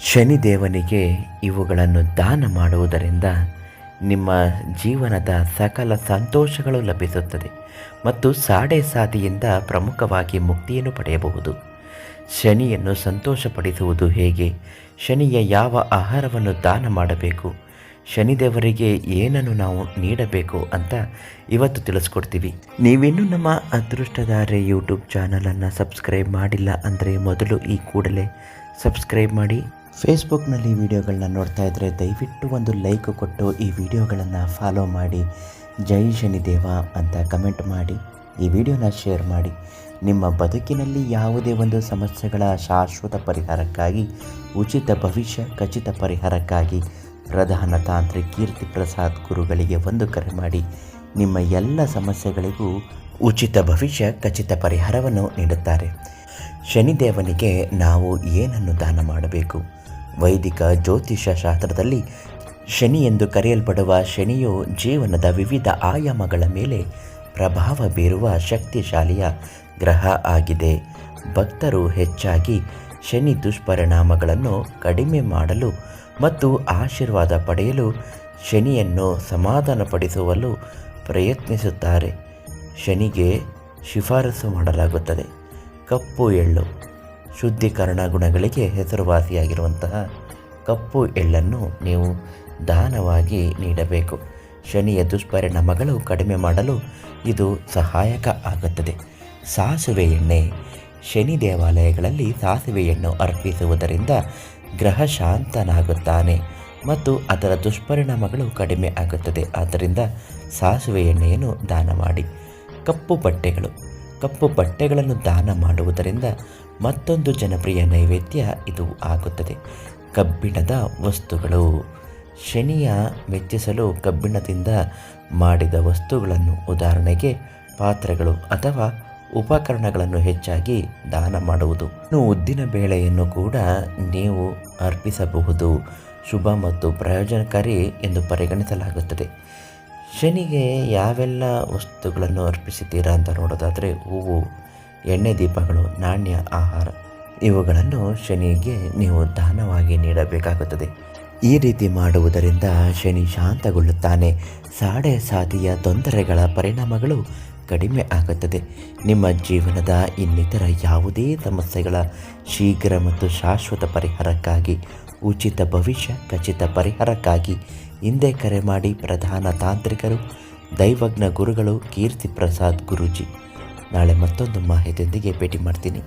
ಶನಿದೇವನಿಗೆ ಇವುಗಳನ್ನು ದಾನ ಮಾಡುವುದರಿಂದ ನಿಮ್ಮ ಜೀವನದ ಸಕಲ ಸಂತೋಷಗಳು ಲಭಿಸುತ್ತದೆ ಮತ್ತು ಸಾಡೆ ಸಾದಿಯಿಂದ ಪ್ರಮುಖವಾಗಿ ಮುಕ್ತಿಯನ್ನು ಪಡೆಯಬಹುದು. ಶನಿಯನ್ನು ಸಂತೋಷಪಡಿಸುವುದು ಹೇಗೆ? ಶನಿಯ ಯಾವ ಆಹಾರವನ್ನು ದಾನ ಮಾಡಬೇಕು? ಶನಿದೇವರಿಗೆ ಏನನ್ನು ನಾವು ನೀಡಬೇಕು ಅಂತ ಇವತ್ತು ತಿಳಿಸ್ಕೊಡ್ತೀವಿ. ನೀವಿನ್ನು ನಮ್ಮ ಅದೃಷ್ಟದಾರೆ ಯೂಟ್ಯೂಬ್ ಚಾನಲನ್ನು ಸಬ್ಸ್ಕ್ರೈಬ್ ಮಾಡಿಲ್ಲ ಅಂದರೆ ಮೊದಲು ಈ ಕೂಡಲೇ ಸಬ್ಸ್ಕ್ರೈಬ್ ಮಾಡಿ ಫೇಸ್ಬುಕ್ನಲ್ಲಿ ವಿಡಿಯೋಗಳನ್ನ ನೋಡ್ತಾ ಇದ್ದರೆ ದಯವಿಟ್ಟು ಒಂದು ಲೈಕ್ ಕೊಟ್ಟು ಈ ವಿಡಿಯೋಗಳನ್ನು ಫಾಲೋ ಮಾಡಿ. ಜೈ ಶನಿದೇವ ಅಂತ ಕಮೆಂಟ್ ಮಾಡಿ. ಈ ವಿಡಿಯೋನ ಶೇರ್ ಮಾಡಿ. ನಿಮ್ಮ ಬದುಕಿನಲ್ಲಿ ಯಾವುದೇ ಒಂದು ಸಮಸ್ಯೆಗಳ ಶಾಶ್ವತ ಪರಿಹಾರಕ್ಕಾಗಿ, ಉಚಿತ ಭವಿಷ್ಯ, ಖಚಿತ ಪರಿಹಾರಕ್ಕಾಗಿ ಪ್ರಧಾನ ತಾಂತ್ರಿ ಕೀರ್ತಿ ಪ್ರಸಾದ್ ಗುರುಗಳಿಗೆ ಒಂದು ಕರೆ ಮಾಡಿ. ನಿಮ್ಮ ಎಲ್ಲ ಸಮಸ್ಯೆಗಳಿಗೂ ಉಚಿತ ಭವಿಷ್ಯ, ಖಚಿತ ಪರಿಹಾರವನ್ನು ನೀಡುತ್ತಾರೆ. ಶನಿದೇವನಿಗೆ ನಾವು ಏನನ್ನು ದಾನ ಮಾಡಬೇಕು? ವೈದಿಕ ಜ್ಯೋತಿಷ ಶಾಸ್ತ್ರದಲ್ಲಿ ಶನಿ ಎಂದು ಕರೆಯಲ್ಪಡುವ ಶನಿಯು ಜೀವನದ ವಿವಿಧ ಆಯಾಮಗಳ ಮೇಲೆ ಪ್ರಭಾವ ಬೀರುವ ಶಕ್ತಿಶಾಲಿಯ ಗ್ರಹ ಆಗಿದೆ. ಭಕ್ತರು ಹೆಚ್ಚಾಗಿ ಶನಿ ದುಷ್ಪರಿಣಾಮಗಳನ್ನು ಕಡಿಮೆ ಮಾಡಲು ಮತ್ತು ಆಶೀರ್ವಾದ ಪಡೆಯಲು ಶನಿಯನ್ನು ಸಮಾಧಾನಪಡಿಸುವಲು ಪ್ರಯತ್ನಿಸುತ್ತಾರೆ. ಶನಿಗೆ ಶಿಫಾರಸು ಮಾಡಲಾಗುತ್ತದೆ. ಕಪ್ಪು ಎಳ್ಳು. ಶುದ್ಧೀಕರಣ ಗುಣಗಳಿಗೆ ಹೆಸರುವಾಸಿಯಾಗಿರುವಂತಹ ಕಪ್ಪು ಎಳ್ಳನ್ನು ನೀವು ದಾನವಾಗಿ ನೀಡಬೇಕು. ಶನಿಯ ದುಷ್ಪರಿಣಾಮಗಳು ಕಡಿಮೆ ಮಾಡಲು ಇದು ಸಹಾಯಕ ಆಗುತ್ತದೆ. ಸಾಸುವೆ ಎಣ್ಣೆ. ಶನಿ ದೇವಾಲಯಗಳಲ್ಲಿ ಸಾಸಿವೆಯನ್ನು ಅರ್ಪಿಸುವುದರಿಂದ ಗ್ರಹ ಶಾಂತನಾಗುತ್ತಾನೆ ಮತ್ತು ಅದರ ದುಷ್ಪರಿಣಾಮಗಳು ಕಡಿಮೆ ಆಗುತ್ತದೆ. ಆದ್ದರಿಂದ ಸಾಸುವೆ ಎಣ್ಣೆಯನ್ನು ದಾನ ಮಾಡಿ. ಕಪ್ಪು ಬಟ್ಟೆಗಳು. ಕಪ್ಪು ಬಟ್ಟೆಗಳನ್ನು ದಾನ ಮಾಡುವುದರಿಂದ ಮತ್ತೊಂದು ಜನಪ್ರಿಯ ನೈವೇದ್ಯ ಇದು ಆಗುತ್ತದೆ. ಕಬ್ಬಿಣದ ವಸ್ತುಗಳು. ಶನಿಯ ಮೆಚ್ಚಿಸಲು ಕಬ್ಬಿಣದಿಂದ ಮಾಡಿದ ವಸ್ತುಗಳನ್ನು ಉದಾಹರಣೆಗೆ ಪಾತ್ರೆಗಳು ಅಥವಾ ಉಪಕರಣಗಳನ್ನು ಹೆಚ್ಚಾಗಿ ದಾನ ಮಾಡುವುದು. ಇನ್ನು ಉದ್ದಿನ ಬೇಳೆಯನ್ನು ಕೂಡ ನೀವು ಅರ್ಪಿಸಬಹುದು. ಶುಭ ಮತ್ತು ಪ್ರಯೋಜನಕಾರಿ ಎಂದು ಪರಿಗಣಿಸಲಾಗುತ್ತದೆ. ಶನಿಗೆ ಯಾವೆಲ್ಲ ವಸ್ತುಗಳನ್ನು ಅರ್ಪಿಸಿದ್ದೀರಾ ಅಂತ ನೋಡೋದಾದರೆ ಹೂವು, ಎಣ್ಣೆ ದೀಪಗಳು, ನಾಣ್ಯ, ಆಹಾರ. ಇವುಗಳನ್ನು ಶನಿಗೆ ನೀವು ದಾನವಾಗಿ ನೀಡಬೇಕಾಗುತ್ತದೆ. ಈ ರೀತಿ ಮಾಡುವುದರಿಂದ ಶನಿ ಶಾಂತಗೊಳ್ಳುತ್ತಾನೆ. ಸಾಡೆ ಸಾತಿಯ ತೊಂದರೆಗಳ ಪರಿಣಾಮಗಳು ಕಡಿಮೆ ಆಗುತ್ತದೆ. ನಿಮ್ಮ ಜೀವನದ ಇನ್ನಿತರ ಯಾವುದೇ ಸಮಸ್ಯೆಗಳ ಶೀಘ್ರ ಮತ್ತು ಶಾಶ್ವತ ಪರಿಹಾರಕ್ಕಾಗಿ, ಉಚಿತ ಭವಿಷ್ಯ, ಖಚಿತ ಪರಿಹಾರಕ್ಕಾಗಿ ಹಿಂದೆ ಕರೆ ಮಾಡಿ ಪ್ರಧಾನ ತಾಂತ್ರಿಕರು, ದೈವಜ್ಞ ಗುರುಗಳು ಕೀರ್ತಿ ಪ್ರಸಾದ್ ಗುರೂಜಿ. ನಾಳೆ ಮತ್ತೊಂದು ಮಾಹಿತಿಯೊಂದಿಗೆ ಭೇಟಿ ಮಾಡ್ತೀನಿ.